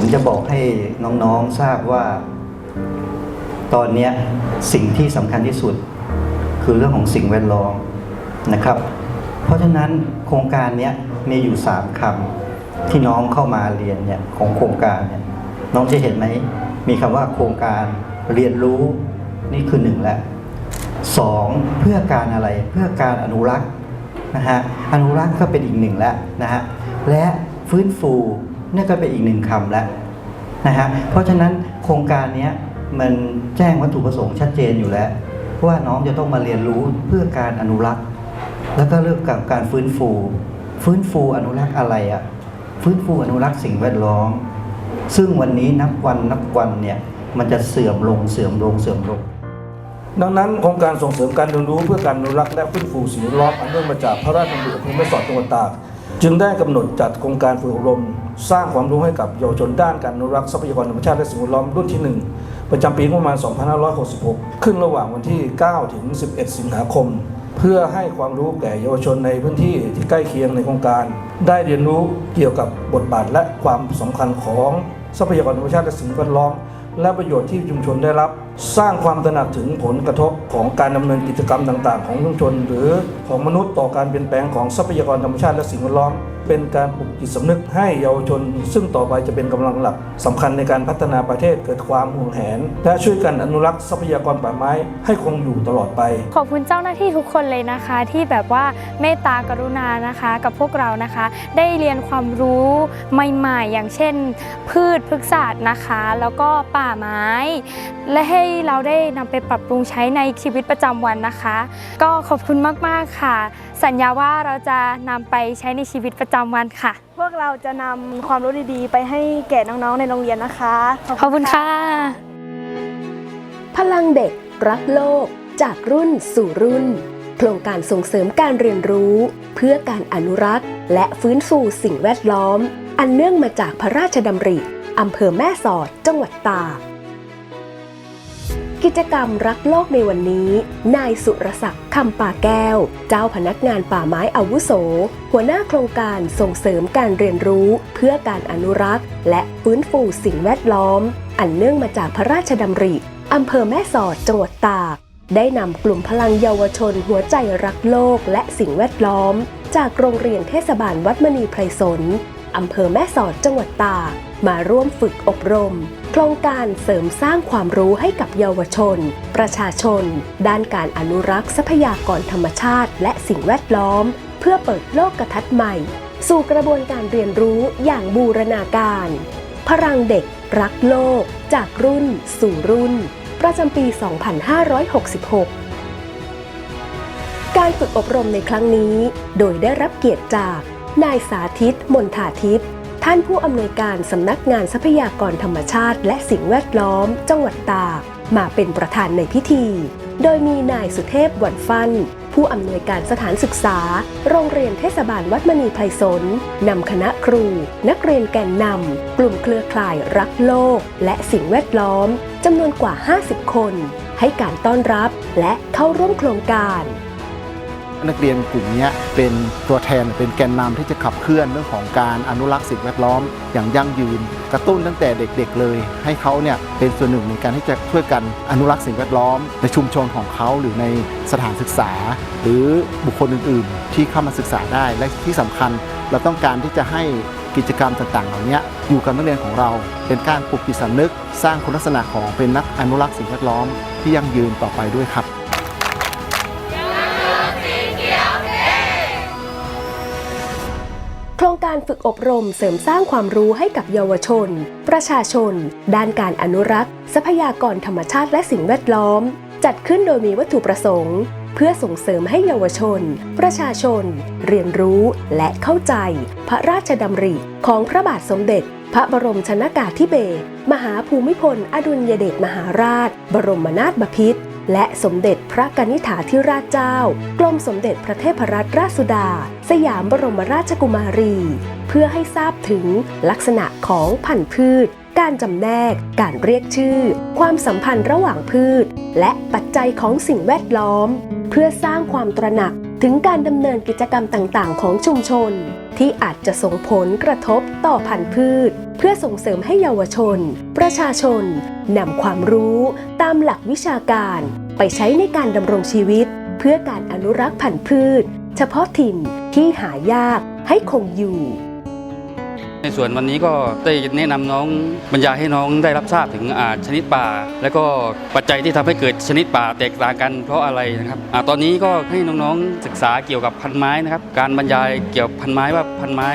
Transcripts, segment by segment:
ผมจะบอกให้น้องๆทราบว่า ตอนนี้สิ่งที่สำคัญที่สุด คือเรื่องของสิ่งแวดล้อมนะครับ เพราะฉะนั้นโครงการนี้มีอยู่สามคำที่น้องเข้ามาเรียนเนี่ยของโครงการเนี่ยน้องจะเห็นไหมมีคำว่าโครงการเรียนรู้นี่คือหนึ่งแล้วสองเพื่อการอะไรเพื่อการอนุรักษ์นะฮะอนุรักษ์ก็เป็นอีกหนึ่งแล้วนะฮะและฟื้นฟู นี่ก็เป็นอีกหนึ่งคำแล้วนะฮะเพราะฉะนั้นโครงการนี้มันแจ้งวัตถุประสงค์ชัดเจนอยู่แล้ว ว่าน้องจะต้องมาเรียนรู้เพื่อการอนุรักษ์ แล้วก็เรื่องกับการฟื้นฟู ฟื้นฟูอนุรักษ์อะไรอะ่ะฟื้นฟูอนุรักษ์สิ่งแวดล้อม ซึ่งวันนี้นับวันนับวันเนี่ยมันจะเสื่อมลงเสื่อมลงเสื่อมลง ดังนั้นโครงการส่งเสริมการเรียนรู้เพื่อการอนุรักษ์และฟื้นฟูสิ่งแวดล้อมอันเนื่องมาจากพระราชดำริอำเภอแม่สอดจังหวัดตาก จึงได้กำหนดจัดโครงการฝึกอบรม สร้างความรู้ให้กับเยาวชนด้านการอนุรักษ์ทรัพยากรธรรมชาติและสิ่งแวดล้อมรุ่นที่ 1 ประจำปีงบประมาณ 2566 ขึ้นระหว่างวันที่ 9 ถึง 11 สิงหาคม เพื่อให้ความรู้แก่เยาวชนในพื้นที่ที่ใกล้เคียงในโครงการ ได้เรียนรู้เกี่ยวกับบทบาทและความสำคัญของทรัพยากรธรรมชาติและสิ่งแวดล้อม และประโยชน์ที่ชุมชนได้รับ สร้างความตระหนักถึงผลกระทบของการดำเนินกิจกรรมต่าง ๆ ของชุมชน หรือของมนุษย์ต่อการเปลี่ยนแปลงของทรัพยากรธรรมชาติและสิ่งแวดล้อม เป็นการปลุกจิตสำนึกให้เยาวชน ซึ่งต่อไปจะเป็นกำลังหลักสำคัญในการพัฒนาประเทศเกิดความห่วงแหน และช่วยกันอนุรักษ์ทรัพยากรป่าไม้ให้คงอยู่ตลอดไป ขอบคุณเจ้าหน้าที่ทุกคนเลยนะคะ ที่แบบว่าเมตตากรุณานะคะ กับพวกเรานะคะ ได้เรียนความรู้ใหม่ๆ อย่างเช่น พืชพฤกษศาสตร์นะคะ แล้วก็ป่าไม้ และให้เราได้นำไปปรับปรุงใช้ในชีวิตประจำวันนะคะ ก็ขอบคุณมากๆค่ะ สัญญาว่าเราจะนำไปใช้ในชีวิตประจำวันค่ะ พวกเราจะนำความรู้ดีๆ ไปให้แก่น้องๆในโรงเรียนนะคะ ขอบคุณค่ะ พลังเด็กรักโลก จากรุ่นสู่รุ่น โครงการส่งเสริมการเรียนรู้ เพื่อการอนุรักษ์ และฟื้นฟูสิ่งแวดล้อม อันเนื่องมาจากพระราชดำริอำเภอแม่สอด จังหวัดตาก กิจกรรมรักโลกในวันนี้ นายสุรศักดิ์คำป่าแก้ว เจ้าพนักงานป่าไม้อาวุโส หัวหน้าโครงการส่งเสริมการเรียนรู้เพื่อการอนุรักษ์ และฟื้นฟูสิ่งแวดล้อม อันเนื่องมาจากพระราชดำริอำเภอแม่สอดจังหวัดตาก ได้นำกลุ่มพลังเยาวชนหัวใจรักโลกและสิ่งแวดล้อม จากโรงเรียนเทศบาลวัดมณีไพรสน อำเภอแม่สอดจังหวัดตากมาร่วมฝึกอบรม โครงการเสริมสร้างความรู้ให้กับเยาวชน ประชาชน ด้านการอนุรักษ์ทรัพยากรธรรมชาติ และสิ่งแวดล้อม เพื่อเปิดโลกกระทัดใหม่ สู่กระบวนการเรียนรู้อย่างบูรณาการ พลังเด็กรักโลก จากรุ่น สู่รุ่น ประจำปี 2566การฝึกอบรมในครั้งนี้ โดยได้รับเกียรติจาก นายสาธิต มนทาทิพย์ท่านผู้อำนวยการสำนักงานทรัพยากรธรรมชาติ และสิ่งแวดล้อม จังหวัดตาก มาเป็นประธานในพิธี โดยมีนายสุเทพหวันฟัน ผู้อำนวยการสถานศึกษา โรงเรียนเทศบาลวัดมณีไพรสนนำคณะครู นักเรียนแกนนำกลุ่มเครือข่ายรักโลก และสิ่งแวดล้อมจำนวนกว่า 50 คน ให้การต้อนรับและเข้าร่วมโครงการ นักเรียนกลุ่มนี้เป็นตัวแทนเป็นแกนนำที่จะขับเคลื่อนเรื่องของการอนุรักษ์สิ่งแวดล้อมอย่างยั่งยืน กระตุ้นตั้งแต่เด็กๆเลย ให้เขาเนี่ยเป็นส่วนหนึ่งในการที่จะช่วยกันอนุรักษ์สิ่งแวดล้อม ในชุมชนของเขาหรือในสถานศึกษา หรือบุคคลอื่นๆ ที่เข้ามาศึกษาได้และที่สำคัญ เราต้องการที่จะให้กิจกรรมต่างๆ เหล่านี้อยู่กับนักเรียนของเรา เป็นการปลุกจิตสำนึก สร้างคุณลักษณะของเป็นนักอนุรักษ์สิ่งแวดล้อมที่ยั่งยืนต่อไปด้วยครับ การฝึกอบรมเสริมสร้างความรู้ให้กับเยาวชน ประชาชน ด้านการอนุรักษ์ ทรัพยากรธรรมชาติและสิ่งแวดล้อม จัดขึ้นโดยมีวัตถุประสงค์ เพื่อส่งเสริมให้เยาวชน ประชาชน เรียนรู้และเข้าใจ พระราชดำริของพระบาทสมเด็จ พระบรมชนากาธิเบศรมหาภูมิพล อดุลยเดชมหาราช บรมนาถบพิตร และสมเด็จพระกนิษฐาธิราชเจ้า กรมสมเด็จพระเทพรัตนราชสุดา สยามบรมราชกุมารี เพื่อให้ทราบถึงลักษณะของพันธุ์พืช การจำแนก การเรียกชื่อ ความสัมพันธ์ระหว่างพืช และปัจจัยของสิ่งแวดล้อม เพื่อสร้างความตระหนักถึงการดำเนินกิจกรรมต่าง ๆ ของชุมชน ที่อาจจะส่งผลกระทบต่อพันธุ์พืช เพื่อส่งเสริมให้เยาวชน ประชาชนนำความรู้ตามหลักวิชาการ ไปใช้ในการดำรงชีวิต เพื่อการอนุรักษ์พันธุ์พืช เฉพาะถิ่นที่หายากให้คงอยู่ ส่วนวันนี้ก็ได้แนะนำน้องบรรยายให้น้องได้รับทราบถึงอาชนิดป่า และก็ปัจจัยที่ทำให้เกิดชนิดป่าแตกต่างกันเพราะอะไรนะครับอาตอนนี้ก็ให้น้องๆศึกษาเกี่ยวกับพันไม้นะครับ การบรรยายเกี่ยวกับพันไม้ว่าพันไม้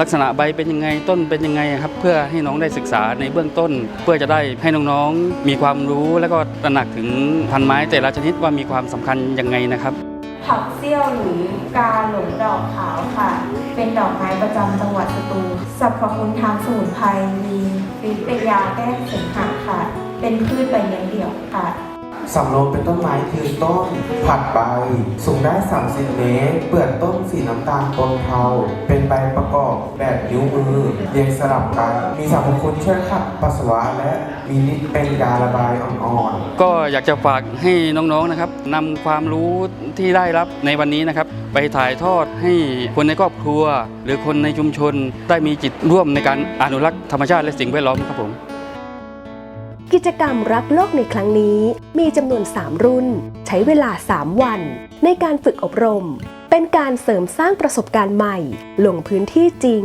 ลักษณะใบเป็นยังไงต้นเป็นยังไงครับเพื่อให้น้องได้ศึกษาในเบื้องต้น เพื่อจะได้ให้น้องๆมีความรู้และก็ตระหนักถึงพันไม้แต่ละชนิดว่ามีความสำคัญยังไงนะครับ ผักเซี่ยวหรือกาหลงดอกขาวค่ะ เป็นดอกไม้ประจำจังหวัดสตูลสรรพคุณทางสมุนไพรมีฤทธิ์เป็นยาแก้เสมหะค่ะ เป็นพืชใบเลี้ยงเดี่ยวค่ะ สำโรงเป็นต้นไม้ยืนต้น ผัดใบ สูงได้ 30 เมตร เปลือกต้นสีน้ำตาลปนเทา เป็นใบประกอบแบบนิ้วมือ เรียงสลับกัน มีสรรพคุณช่วยขับปัสสาวะและมีฤทธิ์เป็นยาระบายอ่อนๆ ก็อยากจะฝากให้น้องๆนะครับนำความรู้ที่ได้รับในวันนี้นะครับ ไปถ่ายทอดให้คนในครอบครัว หรือคนในชุมชนได้มีจิตร่วมในการอนุรักษ์ธรรมชาติและสิ่งแวดล้อมครับผม กิจกรรมรักโลกในครั้งนี้มีจำนวน 3 รุ่น ใช้เวลา 3 วัน ในการฝึกอบรม เป็นการเสริมสร้างประสบการณ์ใหม่ ลงพื้นที่จริง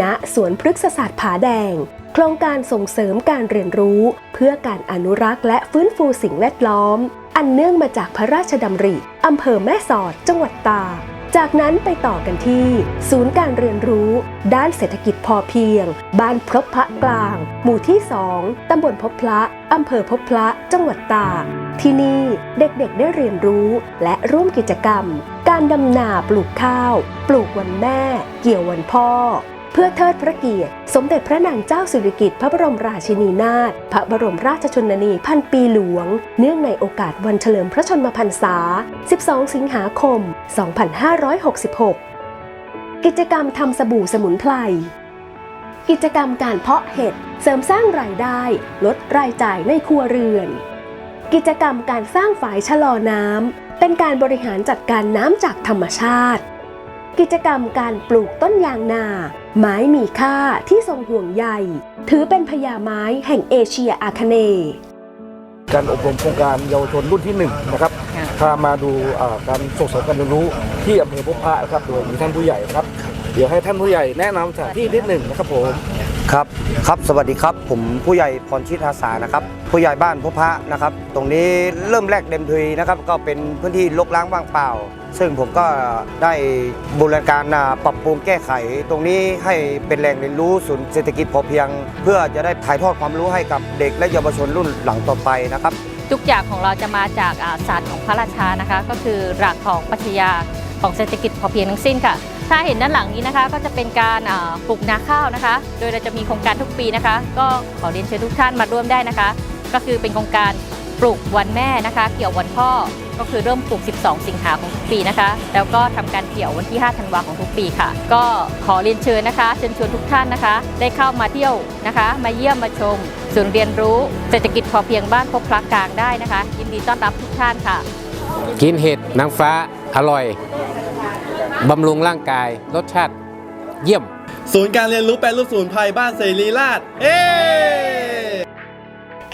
ณสวนพฤกษศาสตร์ผาแดง โครงการส่งเสริมการเรียนรู้ เพื่อการอนุรักษ์และฟื้นฟูสิ่งแวดล้อม อันเนื่องมาจากพระราชดำริอำเภอแม่สอด จังหวัดตาก จากนั้นไปต่อกันที่ ศูนย์การเรียนรู้ ด้านเศรษฐกิจพอเพียง บ้านพบพระกลาง หมู่ที่ 2 ตำบลพบพระ อำเภอพบพระ จังหวัดตาก ที่นี่เด็กๆได้เรียนรู้ และร่วมกิจกรรม การดำนาปลูกข้าว ปลูกวันแม่ เกี่ยววันพ่อ พื่อเทิดพระเกียรติ สมเด็จพระนางเจ้าสิริกิติ์พระบรมราชินีนาถพระบรมราชชนนีพันปีหลวง เนื่องในโอกาสวันเฉลิมพระชนมพรรษา 12 สิงหาคม 2566 กิจกรรมทำสบู่สมุนไพรกิจกรรมการเพาะเห็ดเสริมสร้างรายได้ ลดรายจ่ายในครัวเรือน กิจกรรมการสร้างฝายชะลอน้ำเป็นการบริหารจัดการน้ำจากธรรมชาติ กิจกรรมการปลูกต้นยางนา ไม้มีค่าที่ทรงห่วงใยถือเป็นพญาไม้แห่งเอเชียอาคเนย์การอบรมโครงการเยาวชนรุ่นที่หนึ่งนะครับพามาดูอ่าการส่งเสริมการเรียนรู้ที่อำเภอพบพระนะครับโดยมีท่านผู้ใหญ่ครับ เดี๋ยวให้ท่านผู้ใหญ่แนะนำสถานที่นิดหนึ่งนะครับผม ครับครับสวัสดีครับ ผมผู้ใหญ่พรชิตอาสานะครับ ผู้ใหญ่บ้านพบพระนะครับ ตรงนี้เริ่มแรกเดิมทีนะครับ ก็เป็นพื้นที่รกร้างว่างเปล่า ซึ่งผมก็ได้บูรณาการปรับปรุงแก้ไข ตรงนี้ให้เป็นแหล่งเรียนรู้ศูนย์เศรษฐกิจพอเพียง เพื่อจะได้ถ่ายทอดความรู้ให้กับเด็กและเยาวชนรุ่นหลังต่อไปนะครับ ทุกอย่างของเราจะมาจากศาสตร์ของพระราชานะคะ ก็คือหลักของปรัชญาของเศรษฐกิจพอเพียงทั้งสิ้นค่ะ ถ้าเห็นด้านหลังนี้นะคะ ก็จะเป็นการปลูกนาข้าวนะคะ โดยเราจะมีโครงการทุกปีนะคะ ก็ขอเรียนเชิญทุกท่านมาร่วมได้นะคะ ก็คือเป็นโครงการปลูกวันแม่นะคะ เกี่ยววันพ่อก็คือเริ่มปลูก 12 สิงหาของทุกปีนะคะ แล้วก็ทำการเกี่ยววันที่ 5 ธันวาของทุกปีค่ะ ก็ขอเรียนเชิญนะคะ เชิญชวนทุกท่านนะคะ ได้เข้ามาเที่ยวนะคะ มาเยี่ยมมาชมศูนย์เรียนรู้เศรษฐกิจพอเพียงบ้านพบพระกลางได้นะคะ ยินดีต้อนรับทุกท่านค่ะ กินเห็ดนางฟ้าอร่อย บำรุงร่างกาย รสชาติเยี่ยม ศูนย์การเรียนรู้แปรรูปสมุนไพรบ้านเสรีราชเอ๊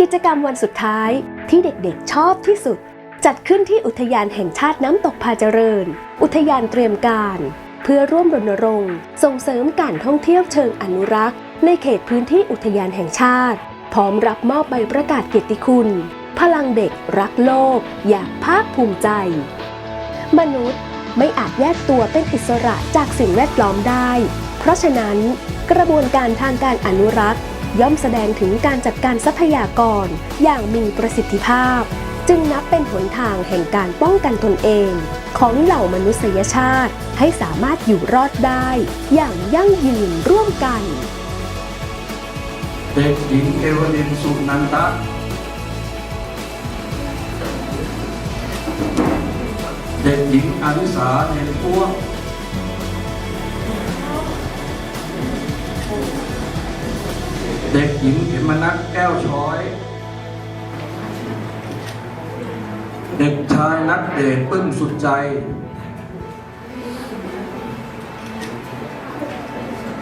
กิจกรรมวันสุดท้ายที่เด็กๆชอบที่สุด จัดขึ้นที่อุทยานแห่งชาติน้ำตกพาเจริญ อุทยานเตรียมการ เพื่อร่วมรณรงค์ ส่งเสริมการท่องเที่ยวเชิงอนุรักษ์ ในเขตพื้นที่อุทยานแห่งชาติ พร้อมรับมอบใบประกาศเกียรติคุณ พลังเด็กรักโลก อย่างภาคภูมิใจ มนุษย์ ไม่อาจแยกตัวเป็นอิสระจากสิ่งแวดล้อมได้ เพราะฉะนั้น กระบวนการทางการอนุรักษ์ ย่อมแสดงถึงการจัดการทรัพยากร อย่างมีประสิทธิภาพ จึงนับเป็นหนทางแห่งการป้องกันตนเอง ของเหล่ามนุษยชาติให้สามารถอยู่รอดได้ อย่างยั่งยืนร่วมกัน เด็กหญิงเอวลินสุนันตะ เด็กหญิงอาริสาเนพวงเด็กหญิงเขมนัทแก้วช้อย เด็กชายนัดเดชปึ้มสุดใจ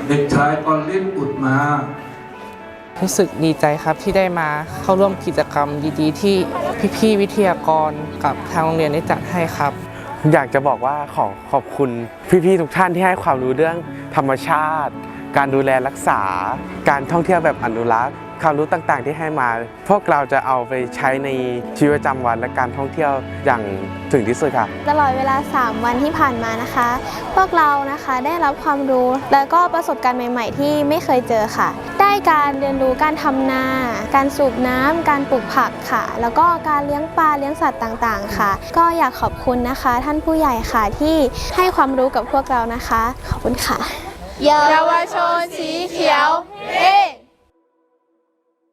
เด็กชายกรลิศอุดมา รู้สึกดีใจครับที่ได้มาเข้าร่วมกิจกรรมดีๆ ที่พี่ๆวิทยากรกับทางโรงเรียนได้จัดให้ครับ อยากจะบอกว่าขอขอบคุณพี่ๆทุกท่านที่ให้ความรู้เรื่องธรรมชาติ การดูแลรักษา การท่องเที่ยวแบบอนุรักษ์ ความรู้ต่างๆ ที่ให้มา พวกเราจะเอาไปใช้ในชีวิตประจำวันและการท่องเที่ยวอย่างถึงที่สุดค่ะ ตลอดเวลา 3 วันที่ผ่านมานะคะ พวกเรานะคะได้รับความรู้แล้วก็ประสบการณ์ใหม่ ๆ ที่ไม่เคยเจอค่ะ ได้การเรียนรู้การทำนา การสูบน้ำการปลูกผักค่ะ แล้วก็การเลี้ยงปลาเลี้ยงสัตว์ต่างๆ ค่ะ ก็อยากขอบคุณนะคะ ท่านผู้ใหญ่ค่ะที่ให้ความรู้กับพวกเรานะคะ ขอบคุณค่ะ เยาวชนสีเขียวเอ๊